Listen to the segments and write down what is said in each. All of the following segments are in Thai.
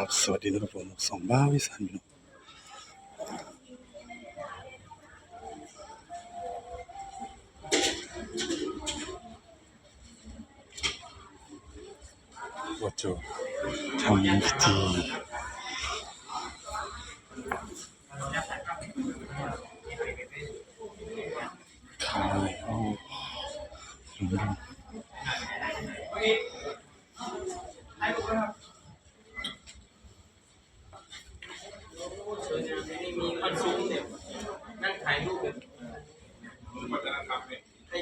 ครับ สวัสดีทุกคนสองบ้าวิสันอยู่วัดโจทำพิธีขายอ้ออื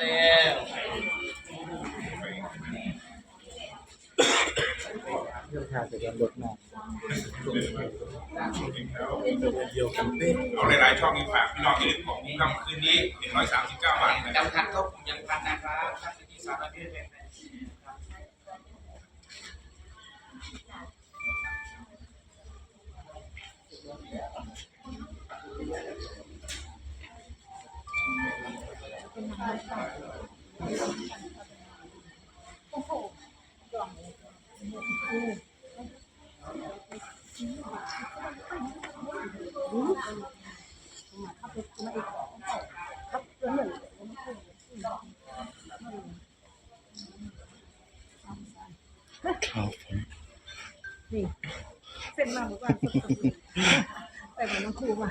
ให้แล้วยหลวงพ่ออ่าให้พระอาจารย์ยืนข้างหลังอ่าพอเตามากพออีกพอตัวเงมาแล้วพี่ท่านเอกเล่นบทมาแล้วมาแล้วเอาหลายๆช่องนี้ฝากพี่น้องอย่าลืมของค่ำคืนนี้139บาทนะครับจำทันก็ยังทันนะครับท่านที่สาร พิษเป็นครับผมนี่เส้นมาบอกว่าแต่ผมต้องครูมา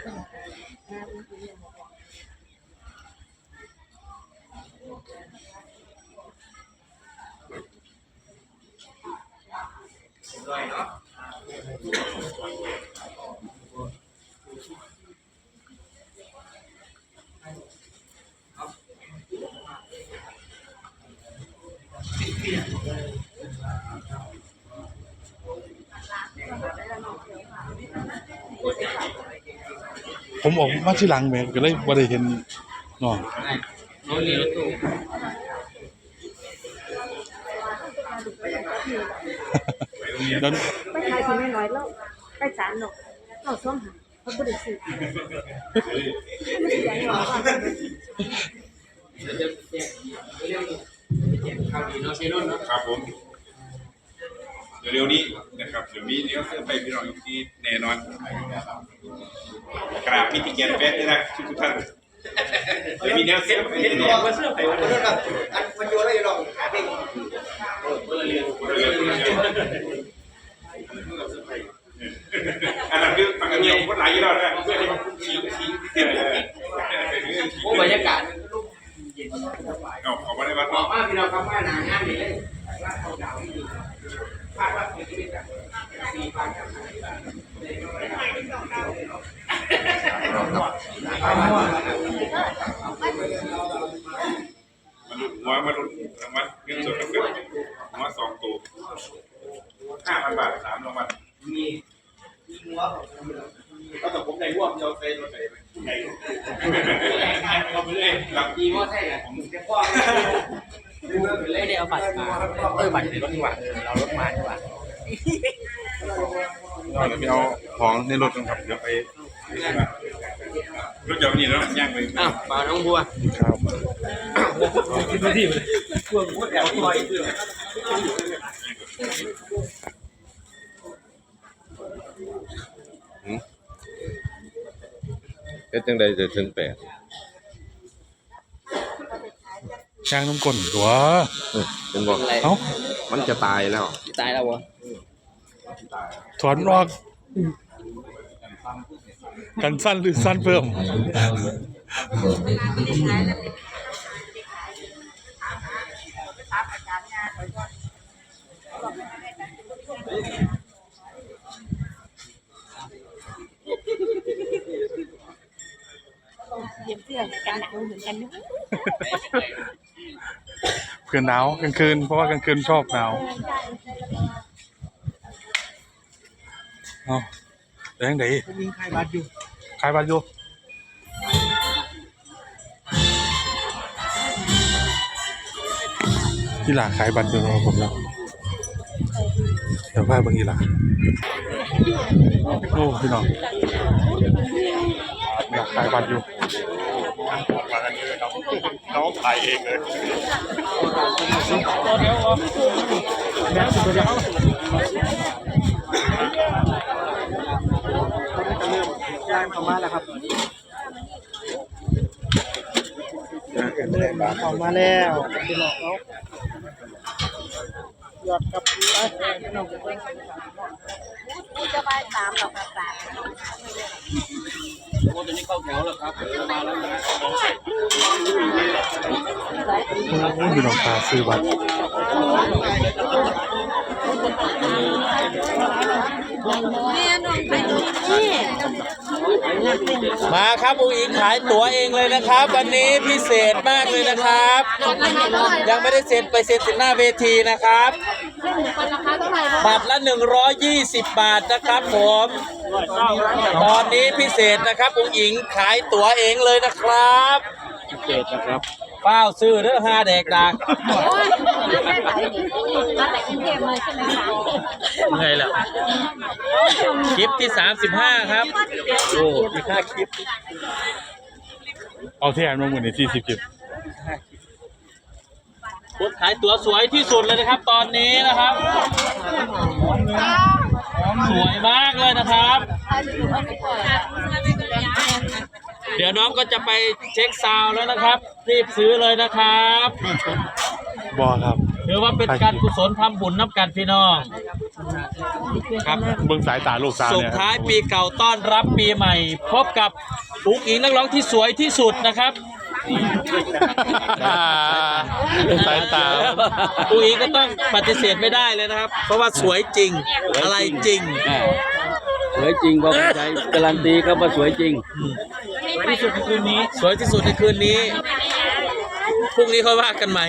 ด้วยเนาะผมออกมาที่หลังแม่ก็เลยบ่ได้เห็นน้องโน้ตเรียนตู้ นั้นไปขายสิไม่น้อยแล้วไปจานหนกเราส้มหาเขาไม่ได้ซื้อไม่ใช่ยังหรอกว่าเดี๋ยวเรื่องแจกข่าวดีเนาะเชนนเนาะครับผมเร็วๆนี้นะครับเดี๋ยวนี้เดี๋ยวไปพี่น้องอีกทีแน่นอนกราบพิธีเกียรติเฟสด้วยนะทุกท่านเดี๋ยวมีแนวเสื้อไปเห็นแน่บอกว่าเสื้อไปวันนี้อันมันโยนอะไรหรอกหาเองคนละเรียนอันนั้นคือฟังกัน เงียบคนหลายยี่ห้อนะเพื่อให้มันชี้ชี้เออเป็นเรื่องชี้โอ้บรรยากาศมันก็ลุ่มเย็นสบายเอาเอามาได้วัดบอกว่าพี่เราคำว่าหนางานนี่เลยว่าเขาดาวนี่คาดว่าคือชีวิตแบบสี่พันกับมาหลุดหัวมาหลุดรางวัลเงินสดกับเงินหัวสองตัวห้าพันบาทสามรางวัล มีมีหัวก็แต่ผมในร่วมเราไปเราไปใน เราไปเลยมีว่าใช่แหละผมจะพ่อไม่ได้เอาบัตรมาเออบัตรในรถดีกว่าเออเรารถมาดีกว่าเราจะไปเอาของในรถกันครับเดี๋ยวไปรถเดี๋ยวนี้แล้วย่างไปอ้าวป่าน้องบัวครับพื้นที่เลยพวกพวกแถวลอยคือ เฮ็ดจังใดจะถึงแปดช่างน้ำก้นตัวเออเป็นบอกเอ้ามันจะตายแล้วตายแล้ววะถอนออก กันสั้นหรือสั้นเพิ่ม เยี่ยมเสื้อกันหนาวเหมือนกันนะเพื่อนหนาวกลางคืนเพราะว่ากลางคืนชอบหนาวเอาแรงไหนยิงใครบัตรอยู่ขายบัตรอยู่กีฬาขายบัตรอยู่เนาะผมเนาะเดี๋ยวพาเบิ่งกีฬาโอ้พี่น้องอยากขายบัตรอยู่ น้องขายเองเลยยางเข้ามาแล้วครับเข้ามาแล้วพี่น้องเขายอดกับไอ้พี่น้องจะไปตามเราตาม โอ้พี่น้องพาซื้อบัตรเนี่ยน้องไปตรงนี้มาครับอุ๋งอิงขายตั๋วเองเลยนะครับ วันนี้พิเศษมากเลยนะครับ ยังไม่ได้เซ็นไปเซ็นถึงหน้าเวทีนะครับคนราคาเท่าไหร่บัตรละ 120 บาทนะครับผม ตอนนี้พิเศษนะครับอุ๋งอิงขายตั๋วเองเลยนะครับพิเศษนะครับเป้าซื้อเด้อห้าแดกดักโอ้ยแค่ไหนมาแต่กรุงเทพเลยใช่ไหมคะไงล่ะคลิปที่ 35 ครับ โอ้มีค่าคลิป เอาแทนมาหมื่นในสี่สิบคลิปคนขายตั๋วสวยที่สุดเลยนะครับ ตอนนี้นะครับ สวยมากเลยนะครับ เดี๋ ยวน้องก็จะไปเช็คซาวน์แล้วนะครับ รีบซื้อเลยนะครับ บอครับถือว่าเป็นการกุศลทำบุญนับกันพี่น้อง ครับ เบิ่งสายตาลูกสาวส่งเนี่ยท้ายปีเก่าต้อนรับปีใหม่ พบกับอุ๋งอิงนักร้องที่สวยที่สุดนะครับ อ่าสายตา อุ๋งอิงก็ต้องปฏิเสธไม่ได้เลยนะครับ เพราะว่าสวยจริงอะไรจริง สวยจริงก็ใจการันตีครับว่าสวยจริงส วยที่สุดในคืนนี้ สวยที่สุดในคืนนี้ พรุ่งนี้ค่อยว่ากันใหม่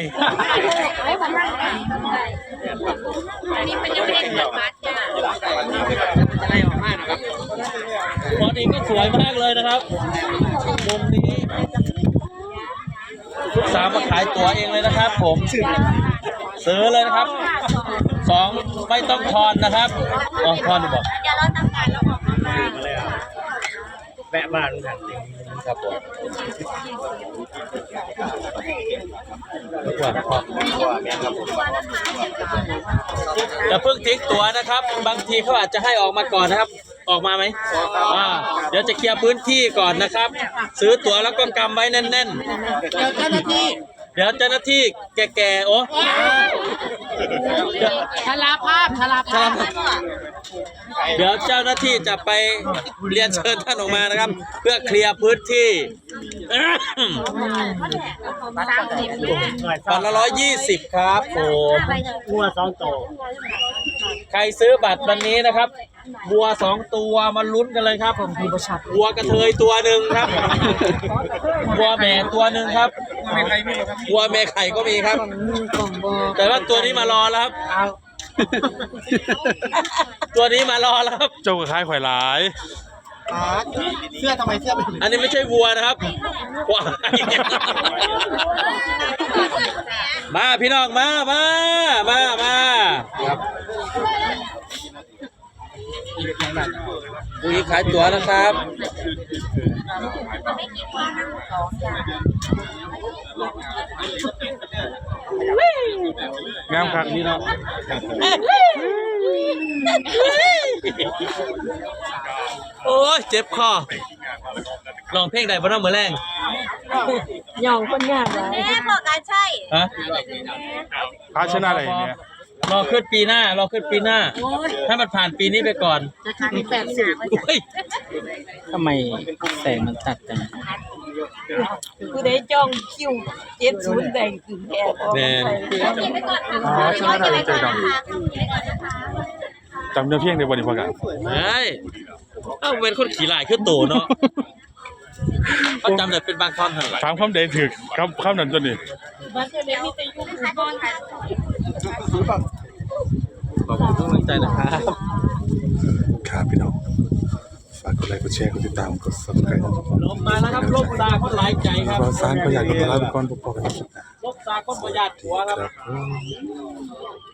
อันนี้เป็นยังไม่ได้เปิดบัตรจ้ะตอนนี้ก็สวยมากเลยนะครับมุมนี้ลูกสาวมาขายตั๋วเองเลยนะครับ ผมซื้อเลยนะครับสองไม่ต้องทอนนะครับอ๋อทอนดีบอก เดี๋ยวเราทำการเราออกมา แวะบ้านกันครับผมจะเพิ่งทิ้งตั๋วนะครับ บางทีเขาอาจจะให้ออกมาก่อนนะครับ ออกมาไหมอ่าเดี๋ยวจะเคลียร์พื้นที่ก่อนนะครับ ซื้อตั๋วแล้วก็กำไว้แน่น ๆ เดี๋ยวเจ้าหน้าที่เดี๋ยวเจ้าหน้าที่แก่ๆโอ้ ชลาภาพชลาภาพเดี๋ยวเจ้าหน้าที่จะไปเรียนเชิญท่านออกมานะครับ เพื่อเคลียร์พื้นที่สามสิบบัตรละร้อยยี่สิบครับผมงัวสองโตใครซื้อบัตรวันนี้นะครับ บัวสองตัวมาลุ้นกันเลยครับผมบัวกระเทยตัวหนึ่งครับบัวแม่ตัวหนึ่งครับบัวแม่ไข่ก็มีครับ แต่ว่าตัวนี้มารอแล้วครับตัวนี้มารอแล้วครับเจ้าก็ขายข่อยหลายเสื้อทำไมเสื้อเป็นอันนี้ไม่ใช่วัวนะครับควายมาพี่น้องมามามา มาพรุ่ง นี้ขายตั๋วนะครับงามครับนี่เนาะโอ้ยเจ็บคอลองเพลงใดบ้างเมื่อแรงย่องคนยากเลยแม่บอกการใช่ฮะพาชนะอะไรเนี่ย รอขึ้นปีหน้ารอขึ้นปีหน้าถ้ามันผ่านปีนี้ไปก่อนจะขายแปดสิบเฮ้ยทำไมแสงมันตัดกันผู้ใดจ้องคิวเจ็ดศูนย์แบ่งถึงแค่แน่นอ๋อชนะอะไรเจอดำจำเนื้อเพียงในวันนี้พอกันเฮ้ยเอ้าเป็นคนขี่ลายขึ้นโตเนาะเขาจำได้เป็นบางท่อนเท่าไหร่ถามคำใดถึกคำคำนั้นตัวนี้มันจะมีแต่ยุคบอลข อบคุณทุกกำลังใจนะครับ ครับพี่น้องกดไลค์กดแชร์กดติดตามกด subscribe ให้ผมลงมาแล้วครับลบตาคนหลายใจครับก็สร้างก็อยากกับลาไปก่อนพบกันในคลิปหน้าลบตาคนประหยัดหัวครับ ครับ